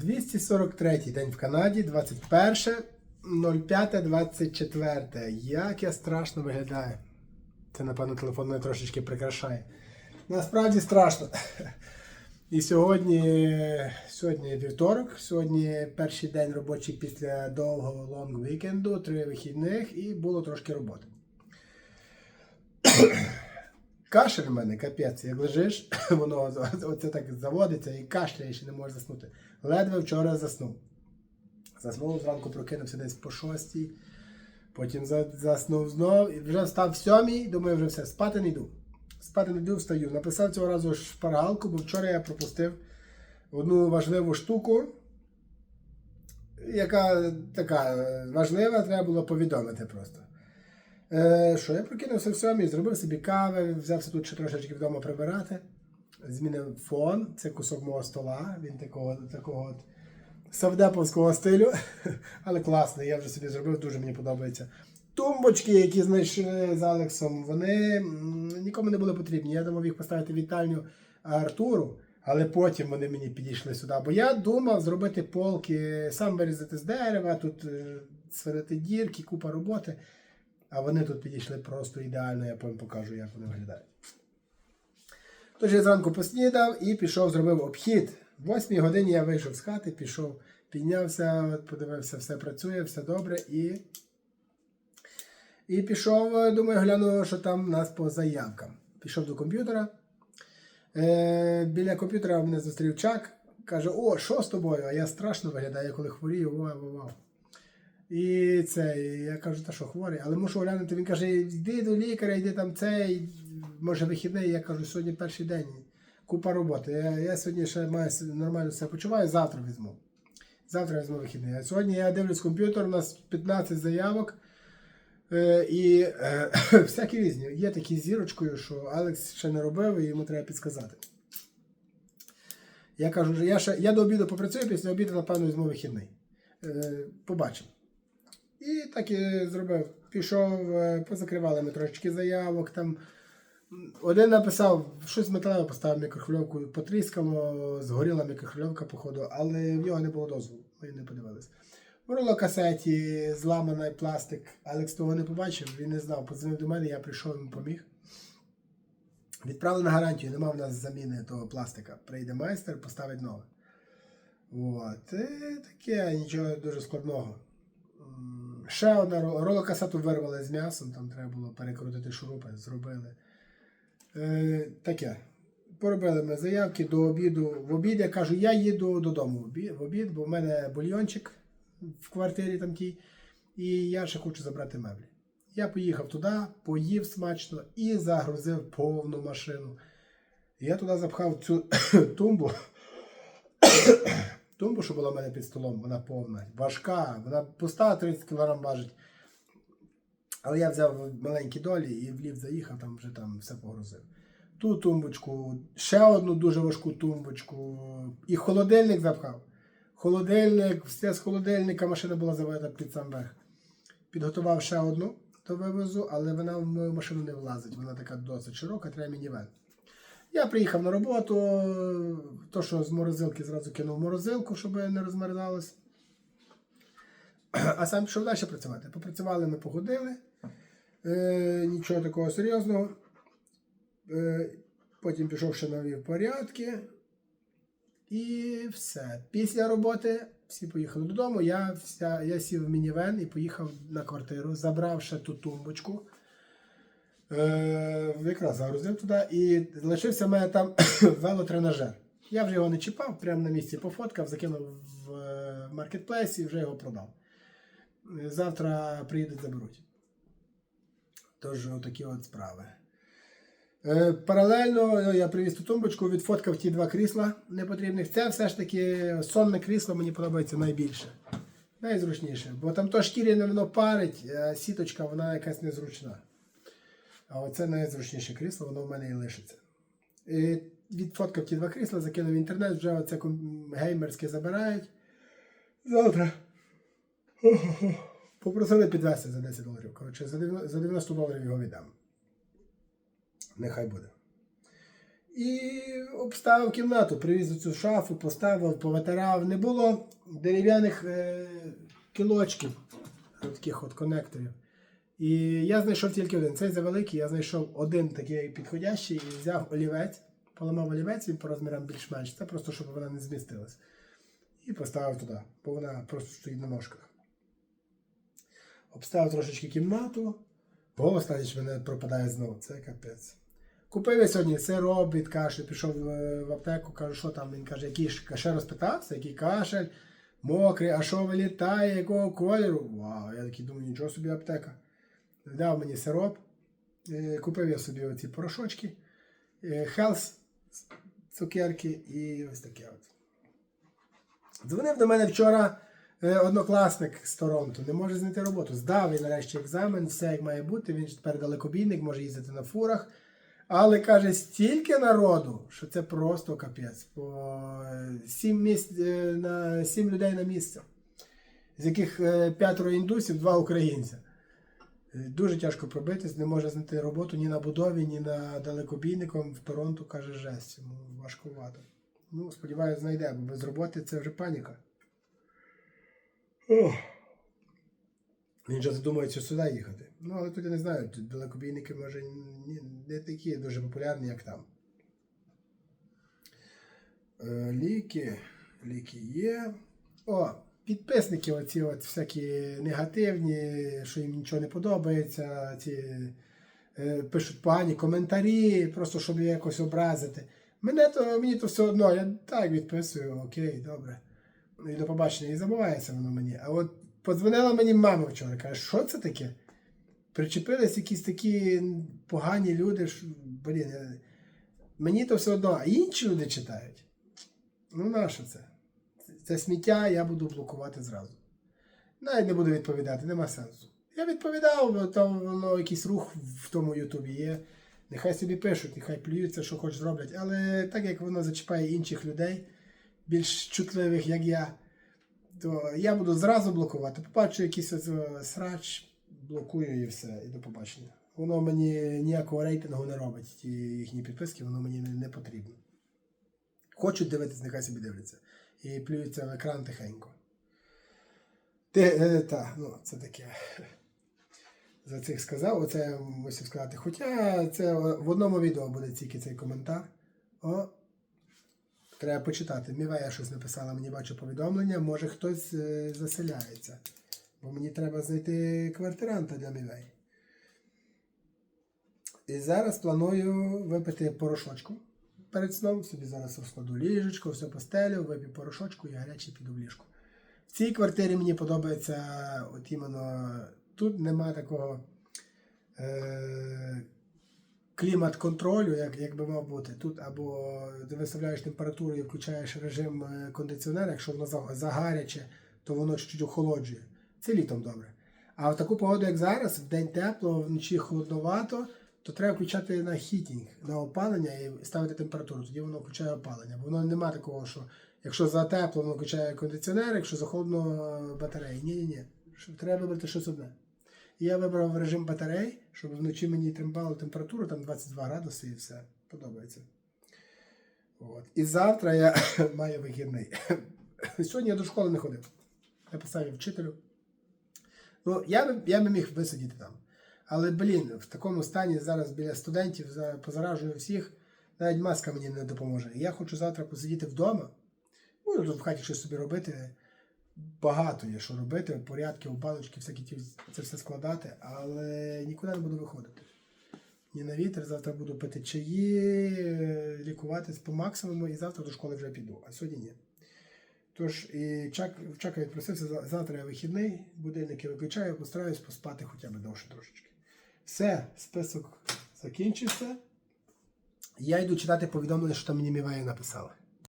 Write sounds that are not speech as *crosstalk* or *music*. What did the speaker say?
243 день в Канаді, 21.05.24. Як я страшно виглядаю. Це, напевно, телефон мене трошечки прикрашає. Насправді страшно. І сьогодні, сьогодні вівторок, сьогодні перший день робочий після довгого лонг вікенду, три вихідних і було трошки роботи. Кашель в мене, капець, як лежиш, *coughs* воно оце так заводиться і кашляєш і не можеш заснути. Ледве вчора заснув. Заснув, зранку прокинувся десь по шостій, потім заснув знов, і вже встав в сьомій, думаю, вже все, спати не йду. Спати не йду, встаю. Написав цього разу шпаргалку, бо вчора я пропустив одну важливу штуку, яка така важлива, треба було повідомити просто. Е, що, я прокинувся в сьомій, зробив собі кави, взявся тут ще трошечки вдома прибирати. Змінив фон, це кусок мого стола, він такого, такого от савдеповського стилю, *laughs* але класний, я вже собі зробив, дуже мені подобається. Тумбочки, які знайшли з Алексом, вони нікому не були потрібні. Я думав їх поставити вітальню Артуру, але потім вони мені підійшли сюди. Бо я думав зробити полки, сам вирізати з дерева, тут е, сварити дірки, купа роботи. А вони тут підійшли просто ідеально, я потім покажу, як вони виглядають. Тож я зранку поснідав і пішов, зробив обхід. В 8 годині я вийшов з хати, пішов, піднявся, подивився, все працює, все добре і. І пішов, думаю, гляну, що там у нас по заявкам. Пішов до комп'ютера. Е, біля комп'ютера мене зустрів Чак. Каже: О, що з тобою? А я страшно виглядаю, коли хворію, вау, вау, вау. І це, я кажу, та що хворий, але мушу глянути. Він каже, йди до лікаря, йди там цей, може вихідний. Я кажу, сьогодні перший день, купа роботи. Я, я сьогодні ще маю нормально себе почуваю, завтра візьму. Завтра візьму вихідний. А сьогодні я дивлюсь комп'ютер, у нас 15 заявок. Е, і е, *coughs* всякі різні. Є такі зірочкою, що Алекс ще не робив, і йому треба підсказати. Я кажу, я, ще, я до обіду попрацюю, після обіду, напевно, візьму вихідний. Е, побачимо. І так і зробив. Пішов, е, позакривали ми трошечки заявок. Там. Один написав, щось металеве поставив мікрохвильовку, потріскало, згоріла мікрохвильовка, походу, але в нього не було дозволу. Ми не подивилися. В рулокасеті зламаний пластик. Алекс того не побачив, він не знав. Подзвонив до мене, я прийшов, йому поміг. Відправили на гарантію, нема в нас заміни того пластика. Прийде майстер, поставить нове. От. І таке, нічого дуже складного. Ще одна ро- ролокасету вирвали з м'ясом, там треба було перекрутити шурупи, зробили. Е, таке. Поробили ми заявки до обіду. В обід я кажу, я їду додому в обід, бо в мене бульйончик в квартирі там тій, і я ще хочу забрати меблі. Я поїхав туди, поїв смачно і загрузив повну машину. Я туди запхав цю *coughs* тумбу. Тумбу, що була в мене під столом, вона повна, важка, вона пуста 30 кг важить. Але я взяв маленькі долі і в ліфт заїхав, там вже там все погрузив. Ту тумбочку, ще одну дуже важку тумбочку, і холодильник запхав. Холодильник, все з холодильника машина була заведена під сам верх. Підготував ще одну до вивозу, але вона в мою машину не влазить. Вона така досить широка, треба мінівен. Я приїхав на роботу, то, що з морозилки зразу кинув морозилку, щоб не розмерзалось. А сам пішов далі працювати. Попрацювали, ми погодили. Е, нічого такого серйозного. Е, потім пішов ще навів порядки. І все. Після роботи всі поїхали додому. Я, вся, я сів в мінівен і поїхав на квартиру, забрав ще ту тумбочку. Е, якраз загрузив туди і лишився в мене там *coughs* велотренажер. Я вже його не чіпав, прямо на місці пофоткав, закинув в е, маркетплейс і вже його продав. Е, Завтра приїдуть, заберуть. Тож, отакі от справи. Е, Паралельно я привіз ту тумбочку, відфоткав ті два крісла непотрібних. Це все ж таки сонне крісло мені подобається найбільше. Найзручніше. Бо там то шкіряне воно парить, а сіточка вона якась незручна. А оце найзручніше крісло, воно в мене і лишиться. І відфоткав ті два крісла, закинув в інтернет, вже оце геймерське забирають. Завтра. Попросили підвести за 10 доларів. Коротше, за 90 за 90 доларів його віддам. Нехай буде. І обставив кімнату, привіз цю шафу, поставив, повитирав. Не було дерев'яних е, кілочків, таких от конекторів. І я знайшов тільки один. Цей завеликий, я знайшов один такий підходящий і взяв олівець, поламав олівець, він по розмірам більш-менш. Це просто, щоб вона не змістилась. І поставив туди, бо вона просто стоїть на ножках. Обставив трошечки кімнату. Голос навіть мене пропадає знову. Це капець. Купив я сьогодні сироп від каші, пішов е, в аптеку, кажу, що там. Він каже, який ще розпитався, який кашель, мокрий, а що вилітає, якого кольору. Вау, я такий думаю, нічого собі аптека. Дав мені сироп. Е, Купив я собі оці порошочки, Хелс, цукерки і ось таке от. Дзвонив до мене вчора е, однокласник з Торонто, не може знайти роботу. Здав він нарешті екзамен, все як має бути. Він тепер далекобійник, може їздити на фурах. Але каже, стільки народу, що це просто капець. По 7, місць, е, на 7 людей на місце, з яких е, п'ятеро індусів, два українця. Е, Дуже тяжко пробитись, не може знайти роботу ні на будові, ні на далекобійником. В Торонто каже жесть, йому важкувато. Ну, сподіваюся, знайде, бо без роботи це вже паніка. Ох. Він вже задумується сюди їхати. Ну, але тут я не знаю, далекобійники, може, не такі дуже популярні, як там. Е, Ліки. Ліки є. О, підписники, оці от всякі негативні, що їм нічого не подобається. Ці е, пишуть погані коментарі, просто щоб якось образити. Мене то, мені то все одно, я так відписую, окей, добре. І до побачення, і забувається воно мені. А от подзвонила мені мама вчора, каже, що це таке? Причепились якісь такі погані люди. що, Блін, мені то все одно, а інші люди читають. Ну, нащо це? Це сміття я буду блокувати зразу. Навіть не буду відповідати, нема сенсу. Я відповідав, там воно якийсь рух в тому Ютубі є. Нехай собі пишуть, нехай плюються, що хоч зроблять. Але так як воно зачіпає інших людей, більш чутливих, як я, то я буду зразу блокувати. Побачу якийсь е, срач, блокую і все, і до побачення. Воно мені ніякого рейтингу не робить, ті їхні підписки, воно мені не потрібно. Хочуть дивитися, нехай собі дивляться. І плюються в екран тихенько. Ти, та, ну, це таке. За цих сказав, оце мусив сказати. Хоча це в одному відео буде тільки цей коментар. О, треба почитати. Мівея щось написала, мені бачу повідомлення, може хтось заселяється. Бо мені треба знайти квартиранта для Мівеї. І зараз планую випити порошочку перед сном. Собі зараз розкладу ліжечко, все постелю, вип'ю порошочку і гаряче піду в ліжко. В цій квартирі мені подобається, от іменно тут нема такого е, клімат-контролю, як, як би мав бути. Тут або ти виставляєш температуру і включаєш режим е, кондиціонера, якщо воно загаряче, то воно чуть-чуть охолоджує. Це літом добре. А в таку погоду, як зараз, в день тепло, вночі холодновато, то треба включати на хітінг, на опалення і ставити температуру. Тоді воно включає опалення. Бо воно нема такого, що якщо за тепло, воно включає кондиціонер, якщо за холодно батареї. Ні, ні, ні. Треба вибрати щось одне. І я вибрав режим батарей, щоб вночі мені тримбала температуру, там 22 градуси і все. Подобається. От. І завтра я *coughs* маю вихідний. *coughs* Сьогодні я до школи не ходив. Я писав вчителю. Ну, я би, я міг висидіти там. Але, блін, в такому стані зараз біля студентів позаражую всіх, навіть маска мені не допоможе. Я хочу завтра посидіти вдома. Буду тут в хаті щось собі робити. Багато є що робити, порядки, опалочки, всякі ті, це все складати, але нікуди не буду виходити. Ні на вітер, завтра буду пити чаї, лікуватись по максимуму і завтра до школи вже піду, а сьогодні ні. Тож, і Чак, Чака відпросився, завтра я вихідний, будильники виключаю, постараюсь поспати хоча б довше трошечки. Все, список закінчився. Я йду читати повідомлення, що там мені Мівея написала.